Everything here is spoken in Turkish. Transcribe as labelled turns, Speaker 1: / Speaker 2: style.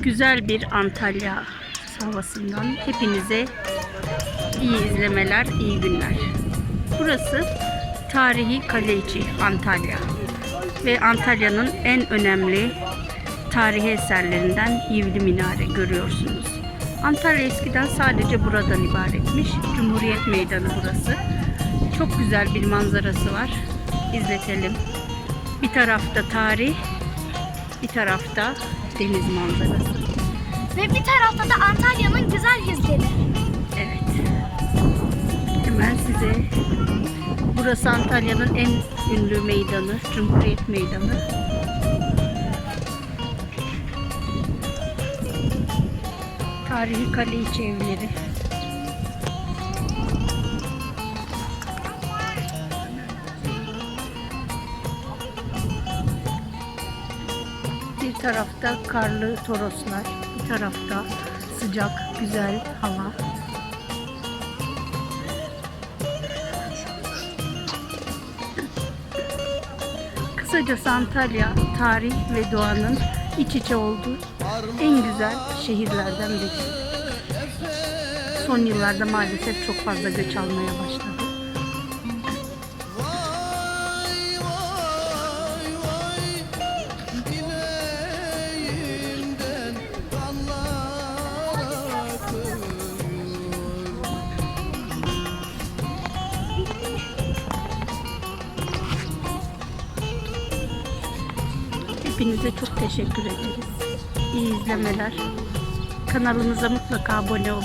Speaker 1: güzel bir Antalya havasından hepinize iyi izlemeler, iyi günler. Burası tarihi Kaleiçi Antalya ve Antalya'nın en önemli tarihi eserlerinden Yivli Minare görüyorsunuz. Antalya eskiden sadece buradan ibaretmiş. Cumhuriyet Meydanı burası. Çok güzel bir manzarası var. İzletelim. Bir tarafta tarih, bir tarafta deniz manzarası.
Speaker 2: Ve bir tarafta da Antalya'nın güzel yüzleri.
Speaker 1: Evet. Hemen size burası Antalya'nın en ünlü meydanı, Cumhuriyet Meydanı. Tarihi kale içi evleri. Bir tarafta karlı toroslar, bir tarafta sıcak, güzel hava. Kısacası Antalya tarih ve doğanın iç içe olduğu en güzel şehirlerden biri. Son yıllarda maalesef çok fazla göç almaya başladı. Hepinize çok teşekkür ederiz. İyi izlemeler. Kanalımıza mutlaka abone olun.